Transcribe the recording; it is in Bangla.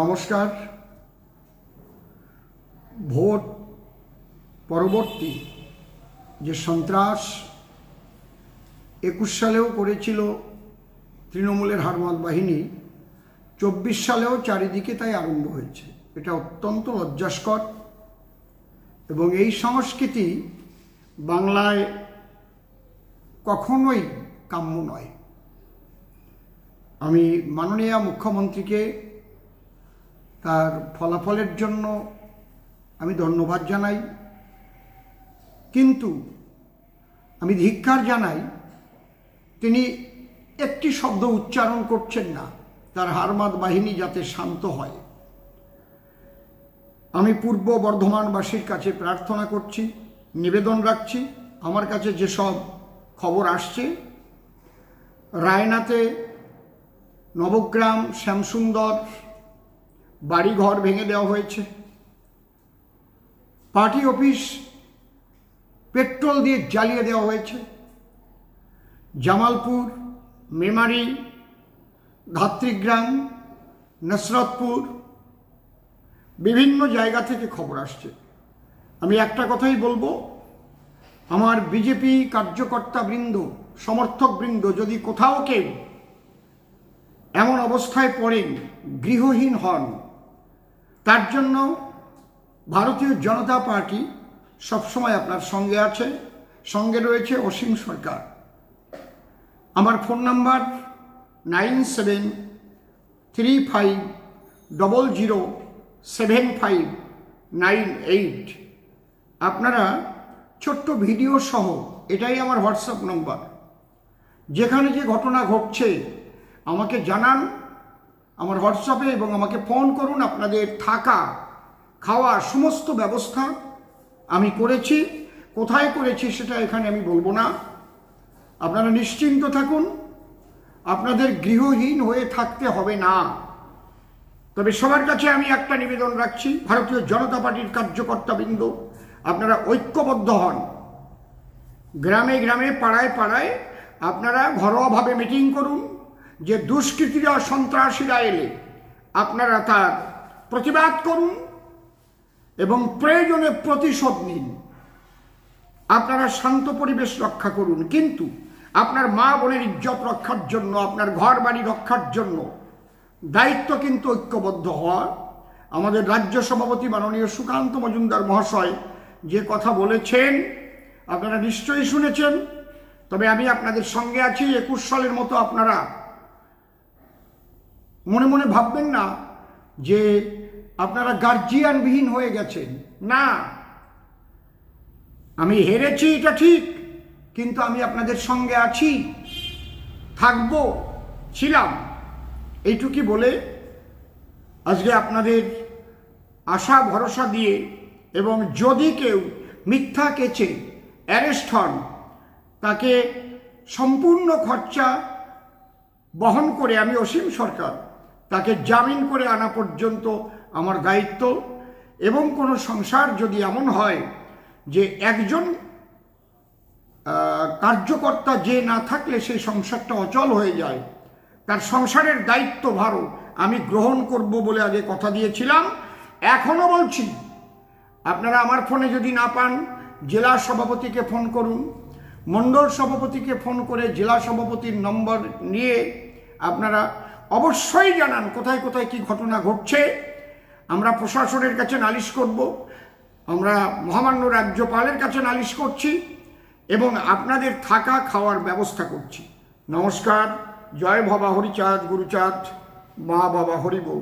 নমস্কার। ভোট পরবর্তী যে সন্ত্রাস একুশ সালেও করেছিল তৃণমূলের হারমাত বাহিনী, চব্বিশ সালেও চারিদিকে তাই আরম্ভ হয়েছে। এটা অত্যন্ত লজ্জাস্কর এবং এই সংস্কৃতি বাংলায় কখনোই কাম্য নয়। আমি মাননীয় মুখ্যমন্ত্রীকে তার ফলাফলের জন্য আমি ধন্যবাদ জানাই। কিন্তু আমি ধিক্ষার জানাই, তিনি একটি শব্দ উচ্চারণ করছেন না, তার হারমাদ বাহিনী যাতে শান্ত হয়। আমি পূর্ব বর্ধমানবাসীর কাছে প্রার্থনা করছি, নিবেদন রাখছি, আমার কাছে যেসব খবর আসছে, রায়নাতে নবগ্রাম, শ্যামসুন্দর বাড়িঘর ভেঙে দেওয়া হয়েছে। পার্টি অফিস পেট্রোল দিয়ে জ্বালিয়ে দেওয়া হয়েছে। জামালপুর, মেমারি ধাত্রীগ্রাম নসরতপুর বিভিন্ন জায়গা থেকে খবর আসছে। আমি একটা কথাই বলব, আমার বিজেপি কার্যকর্তা বৃন্দ, সমর্থক বৃন্দ যদি কোথাও কেউ এমন অবস্থায় পড়েন, গৃহহীন হন তার জন্য ভারতীয় জনতা পার্টি সবসময় আপনার সঙ্গে আছে, সঙ্গে রয়েছে অসীম সরকার। আমার phone number nine seven three five double zero seven five nine eight. আপনারা ছোট্ট ভিডিও সহ, এটাই আমার হোয়াটসঅ্যাপ নম্বর। যেখানে যে ঘটনা ঘটছে, আমাকে জানান আমার হোয়াটসঅ্যাপে এবং আমাকে ফোন করুন, আপনাদের থাকা, খাওয়া সমস্ত ব্যবস্থা আমি করেছি। কোথায় করেছি সেটা এখানে আমি বলব না। আপনারা নিশ্চিন্ত থাকুন, আপনাদের গৃহহীন হয়ে থাকতে হবে না। তবে সবার কাছে আমি একটা নিবেদন রাখছি, ভারতীয় জনতা পার্টির কার্যকর্তাবৃন্দ, আপনারা ঐক্যবদ্ধ হন। গ্রামে গ্রামে, পাড়ায় পাড়ায় আপনারা ঘরোয়াভাবে মিটিং করুন। যে দুষ্কৃতীরা সন্ত্রাসীরা এলে আপনারা তার প্রতিবাদ করুন এবং প্রয়োজনে প্রতিশোধ নিন। আপনারা শান্ত পরিবেশ রক্ষা করুন। কিন্তু আপনার মা বোনের ইজ্জত রক্ষার জন্য, আপনার ঘর বাড়ি রক্ষার জন্য দায়িত্ব কিন্তু ঐক্যবদ্ধ হওয়া। আমাদের রাজ্য সভাপতি মাননীয় সুকান্ত মজুমদার মহাশয় যে কথা বলেছেন, আপনারা নিশ্চয়ই শুনেছেন। তবে আমি আপনাদের সঙ্গে আছি, একুশ সালের মতো আপনারা মনে মনে ভাববেন না যে আপনারা গার্জিয়ানবিহীন হয়ে গেছেন। না। আমি হেরেছি, এটা ঠিক, কিন্তু আমি আপনাদের সঙ্গে আছি, থাকব, ছিলাম। এইটুকি বলে আজকে আপনাদের আশা, ভরসা দিয়ে এবং যদি কেউ মিথ্যা কেচে, অ্যারেস্ট হন, তাকে সম্পূর্ণ খরচা বহন করে, আমি অসীম সরকার। তাকে জামিন করে আনা পর্যন্ত আমার দায়িত্ব এবং কোনো সংসার যদি এমন হয় যে একজন কার্যকর্তা যে না থাকলে সেই সংসারটা অচল হয়ে যায়, তার সংসারের দায়িত্ব ভারও আমি গ্রহণ করব বলে আগে কথা দিয়েছিলাম। এখনও বলছি, আপনারা আমার ফোনে যদি না পান, জেলা সভাপতিকে ফোন করুন। মণ্ডল সভাপতিকে ফোন করে জেলা সভাপতির নম্বর নিয়ে আপনারা অবশ্যই জানান কোথায় কোথায় কি ঘটনা ঘটছে। আমরা প্রশাসনের কাছে নালিশ করব। আমরা মহামান্য রাজ্যপালের কাছে নালিশ করছি এবং আপনাদের থাকা খাওয়ার ব্যবস্থা করছি। নমস্কার, জয় বাবা হরিচাঁদ, গুরুচাঁদ, মা বাবা হরিবৌ